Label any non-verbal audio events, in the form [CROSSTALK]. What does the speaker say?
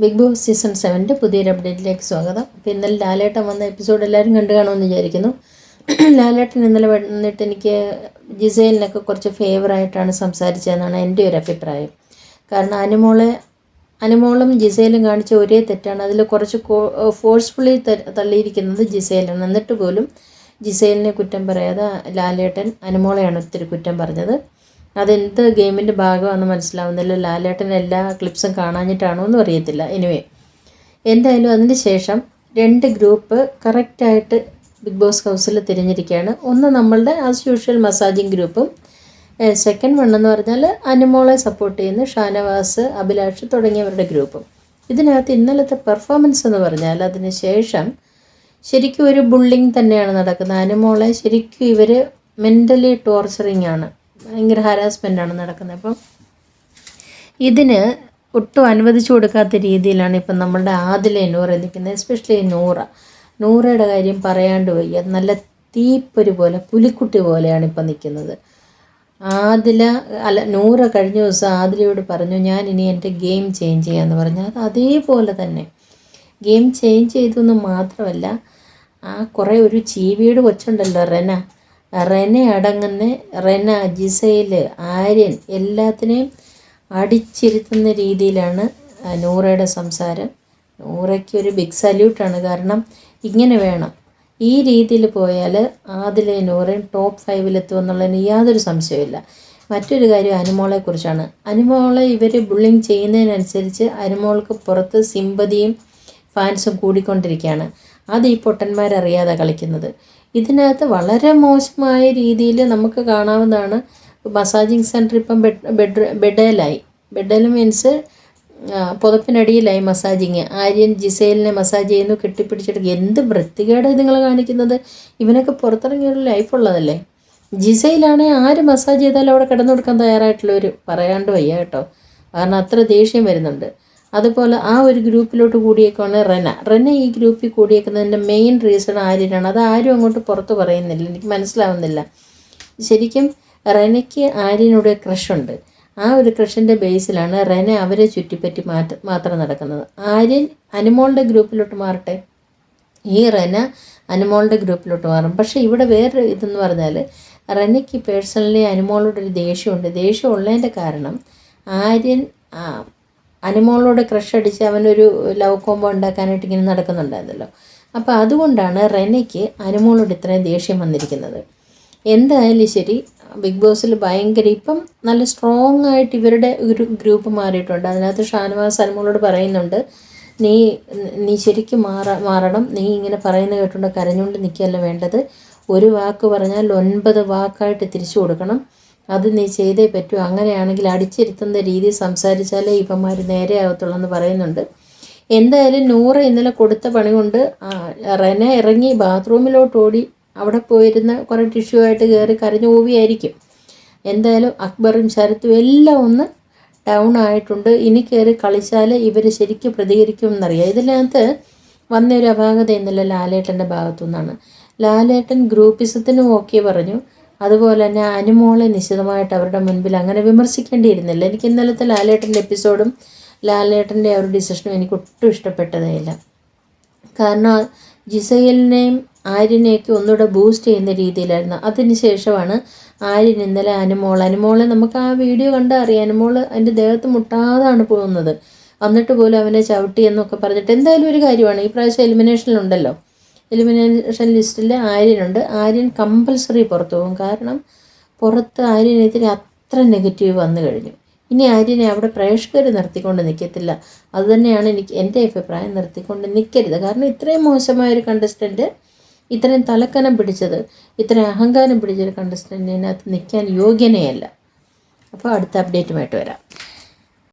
Big boss season സെവന്റെ പുതിയൊരു അപ്ഡേറ്റിലേക്ക് സ്വാഗതം. അപ്പോൾ ഇന്നലെ ലാലേട്ടൻ വന്ന എപ്പിസോഡ് എല്ലാവരും കണ്ടു കാണുമെന്ന് വിചാരിക്കുന്നു. [CLEARS THROAT] ലാലേട്ടൻ ഇന്നലെ വന്നിട്ട് എനിക്ക് ജിസൈലിനൊക്കെ കുറച്ച് ഫേവറായിട്ടാണ് സംസാരിച്ചതെന്നാണ് എന്റെ ഒരു അഭിപ്രായം. കാരണം അനുമോളെ അനുമോളും ജിസൈലും കാണിച്ച ഒരേ തെറ്റാണ്. അതിൽ കുറച്ച് ഫോഴ്സ്ഫുള്ളി തള്ളിയിരിക്കുന്നത് ജിസൈലാണ്. എന്നിട്ട് പോലും ജിസൈലിനെ കുറ്റം പറയാതെ ലാലേട്ടൻ അനുമോളെയാണ് ഒത്തിരി കുറ്റം പറഞ്ഞത്. അതെന്ത് ഗെയിമിന്റെ ഭാഗമാണെന്ന് മനസ്സിലാവുന്നില്ല. ലാലേട്ടൻ എല്ലാ ക്ലിപ്സും കാണാഞ്ഞിട്ടാണോ എന്നും അറിയത്തില്ല. എനിവേ എന്തായാലും അതിന് ശേഷം രണ്ട് ഗ്രൂപ്പ് കറക്റ്റായിട്ട് ബിഗ് ബോസ് ഹൗസിൽ തിരഞ്ഞിരിക്കുകയാണ്. ഒന്ന് നമ്മളുടെ ആസ് യൂഷ്വൽ മസാജിങ് ഗ്രൂപ്പും സെക്കൻഡ് വൺ എന്ന് പറഞ്ഞാൽ അനുമോളെ സപ്പോർട്ട് ചെയ്യുന്ന ഷാനവാസ് അഭിലാഷ് തുടങ്ങിയവരുടെ ഗ്രൂപ്പും ഇതിനകത്ത് ഇന്നലത്തെ പെർഫോമൻസ് എന്ന് പറഞ്ഞാൽ അതിന് ശേഷം ശരിക്കും ഒരു ബുള്ളിങ് തന്നെയാണ് നടക്കുന്നത്. അനുമോളെ ശരിക്കും ഇവർ മെന്റലി ടോർച്ചറിങ് ആണ്. ഭയങ്കര ഹരാസ്മെന്റാണ് നടക്കുന്നത്. അപ്പം ഇതിന് ഒട്ടും അനുവദിച്ചു കൊടുക്കാത്ത രീതിയിലാണ് ഇപ്പം നമ്മളുടെ ആദിലെ നൂറ നിൽക്കുന്നത് എസ്പെഷ്യലി നൂറ. നൂറയുടെ കാര്യം പറയാണ്ട് വയ്യ. നല്ല തീപ്പൊരി പോലെ പുലിക്കുട്ടി പോലെയാണ് ഇപ്പം നിൽക്കുന്നത്. ആദില അല്ല നൂറ കഴിഞ്ഞ ദിവസം ആദിലയോട് പറഞ്ഞു ഞാൻ ഇനി എന്റെ ഗെയിം ചേഞ്ച് ചെയ്യാമെന്ന് പറഞ്ഞു. അത് അതേപോലെ തന്നെ. ഗെയിം ചേഞ്ച് ചെയ്തു എന്ന് മാത്രമല്ല ആ കുറേ ഒരു ചീവിയുടെ കൊച്ചുണ്ടല്ലോ റെന. റെന അടങ്ങുന്ന റെന ജിസൈൽ ആര്യൻ എല്ലാത്തിനെയും അടിച്ചിരുത്തുന്ന രീതിയിലാണ് നൂറയുടെ സംസാരം. നൂറയ്ക്ക് ഒരു ബിഗ് സല്യൂട്ടാണ് കാരണം ഇങ്ങനെ വേണം. ഈ രീതിയിൽ പോയാൽ ആദിലെ നൂറയും ടോപ്പ് ഫൈവിലെത്തുമെന്നുള്ളതിന് യാതൊരു സംശയമില്ല മറ്റൊരു കാര്യം അനുമോളെക്കുറിച്ചാണ് അനുമോളെ ഇവർ ബുള്ളിങ് ചെയ്യുന്നതിനനുസരിച്ച് അനുമോൾക്ക് പുറത്ത് സിമ്പതിയും ഫാൻസും കൂടിക്കൊണ്ടിരിക്കുകയാണ്. അത് ഈ പൊട്ടന്മാരറിയാതെ കളിക്കുന്നത്. ഇതിനകത്ത് വളരെ മോശമായ രീതിയിൽ നമുക്ക് കാണാവുന്നതാണ് മസാജിങ് സെന്റർ ഇപ്പം ബെഡ് ബെഡ് ബെഡേലായി. ബെഡേൽ മീൻസ് പുതപ്പിനടിയിലായി മസാജിങ്. ആര്യൻ ജിസേലിനെ മസാജ് ചെയ്യുന്നു കെട്ടിപ്പിടിച്ചെടുക്കുക എന്ത് വൃത്തികേടാണ് നിങ്ങൾ കാണിക്കുന്നത്? ഇവനൊക്കെ പുറത്തിറങ്ങിയൊരു ലൈഫുള്ളതല്ലേ ജിസയിലാണെങ്കിൽ ആര് മസാജ് ചെയ്താലും അവിടെ കിടന്നു കൊടുക്കാൻ തയ്യാറായിട്ടുള്ളവർ പറയാണ്ട് വയ്യ കേട്ടോ. കാരണം അത്ര ദേഷ്യം വരുന്നുണ്ട്. അതുപോലെ ആ ഒരു ഗ്രൂപ്പിലോട്ട് കൂടിയേക്കാണ് റെന. റെന ഈ ഗ്രൂപ്പിൽ കൂടിയേക്കുന്നതിന്റെ മെയിൻ റീസൺ ആര്യനാണ് അത് ആരും അങ്ങോട്ട് പുറത്ത് പറയുന്നില്ല. എനിക്ക് മനസ്സിലാവുന്നില്ല. ശരിക്കും റെനയ്ക്ക് ആര്യനോട് ക്രഷുണ്ട് ആ ഒരു ക്രഷിന്റെ ബേസിലാണ് റെന അവരെ ചുറ്റിപ്പറ്റി മാറ്റ മാത്രം നടക്കുന്നത്. ആര്യൻ അനുമോളുടെ ഗ്രൂപ്പിലോട്ട് മാറട്ടെ? ഈ റെന അനുമോളുടെ ഗ്രൂപ്പിലോട്ട് മാറും. പക്ഷേ ഇവിടെ വേറൊരു ഇതെന്ന് പറഞ്ഞാൽ റെനയ്ക്ക് പേഴ്സണലി അനുമോളോടൊരു ദേഷ്യമുണ്ട്. ദേഷ്യം ഉള്ളതിന്റെ കാരണം ആര്യൻ അനുമോളോട് ക്രഷ് അടിച്ച് അവനൊരു ലവ് കോമ്പോ ഉണ്ടാക്കാനായിട്ട് ഇങ്ങനെ നടക്കുന്നുണ്ടായിരുന്നല്ലോ. അപ്പോൾ അതുകൊണ്ടാണ് റെനയ്ക്ക് അനുമോളോട് ഇത്രയും ദേഷ്യം വന്നിരിക്കുന്നത്. എന്തായാലും ശരി ബിഗ് ബോസിൽ ഭയങ്കര ഇപ്പം നല്ല സ്ട്രോങ് ആയിട്ട് ഇവരുടെ ഒരു ഗ്രൂപ്പ് മാറിയിട്ടുണ്ട്. അതിനകത്ത് ഷാനവാസ് അനുമോളോട് പറയുന്നുണ്ട് നീ നീ ശരിക്കും മാറ മാറണം. നീ ഇങ്ങനെ പറയുന്ന കേട്ടുകൊണ്ട് കരഞ്ഞുകൊണ്ട് നിൽക്കുകയല്ല വേണ്ടത്. ഒരു വാക്ക് പറഞ്ഞാൽ ഒൻപത് വാക്കായിട്ട് തിരിച്ചു കൊടുക്കണം. അത് നീ ചെയ്തേ പറ്റൂ. അങ്ങനെയാണെങ്കിൽ അടിച്ചിരുത്തുന്ന രീതി സംസാരിച്ചാലേ ഇവന്മാർ നേരെ ആവത്തുള്ളൂ എന്ന് പറയുന്നുണ്ട്. എന്തായാലും നൂറ് ഇന്നലെ കൊടുത്ത പണി കൊണ്ട് റെന ഇറങ്ങി ബാത്റൂമിലോട്ട് ഓടി അവിടെ പോയിരുന്ന കുറേ ടിഷ്യൂ ആയിട്ട് കയറി കരഞ്ഞു ഓവിയായിരിക്കും. എന്തായാലും അക്ബറും ശരത്തും എല്ലാം ഒന്ന് ഡൗൺ ആയിട്ടുണ്ട്. ഇനി കയറി കളിച്ചാൽ ഇവർ ശരിക്കും പ്രതികരിക്കും എന്നറിയാം. ഇതിനകത്ത് വന്നൊരു അപാകത എന്നല്ല ലാലേട്ടന്റെ ഭാഗത്തു നിന്നാണ് ലാലേട്ടൻ ഗ്രൂപ്പിസത്തിനും ഓക്കെ പറഞ്ഞു. അതുപോലെ തന്നെ അനുമോളെ നിശ്ചിതമായിട്ട് അവരുടെ മുൻപിൽ അങ്ങനെ വിമർശിക്കേണ്ടിയിരുന്നില്ല. എനിക്ക് ഇന്നലത്തെ ലാലേട്ടന്റെ എപ്പിസോഡും ലാലേട്ടന്റെ ആ ഒരു ഡിസിഷനും എനിക്ക് ഒട്ടും ഇഷ്ടപ്പെട്ടതേ ഇല്ല കാരണം ജിസയിലിനെയും ആര്യനെയൊക്കെ ഒന്നുകൂടെ ബൂസ്റ്റ് ചെയ്യുന്ന രീതിയിലായിരുന്നു. അതിന് ശേഷമാണ് ആര്യൻ ഇന്നലെ അനുമോൾ അനുമോളെ നമുക്ക് ആ വീഡിയോ കണ്ടാൽ അറിയാം. അനുമോൾ അതിന്റെ ദേഹത്ത് മുട്ടാതാണ് പോകുന്നത്. എന്നിട്ട് പോലും അവനെ ചവിട്ടി എന്നൊക്കെ പറഞ്ഞിട്ട് എന്തായാലും ഒരു കാര്യമാണ്. ഈ പ്രാവശ്യം എലിമിനേഷനിലുണ്ടല്ലോ എലിമിനേഷൻ ലിസ്റ്റിൽ ആര്യനുണ്ട്. ആര്യൻ കമ്പൽസറി പുറത്തു പോകും. കാരണം പുറത്ത് ആര്യനെതിരെ അത്ര നെഗറ്റീവ് വന്നു കഴിഞ്ഞു. ഇനി ആര്യനെ അവിടെ പ്രേക്ഷകർ നിർത്തിക്കൊണ്ട് നിൽക്കത്തില്ല അതുതന്നെയാണ് എനിക്ക് എന്റെ അഭിപ്രായം. നിർത്തിക്കൊണ്ട് നിൽക്കരുത് കാരണം ഇത്രയും മോശമായ ഒരു കണ്ടസ്റ്റന്റ് ഇത്രയും തലക്കനം പിടിച്ചത് ഇത്രയും അഹങ്കാരം പിടിച്ചൊരു കണ്ടസ്റ്റന്റിനകത്ത് നിൽക്കാൻ യോഗ്യനയല്ല. അപ്പോൾ അടുത്ത അപ്ഡേറ്റുമായിട്ട് വരാം.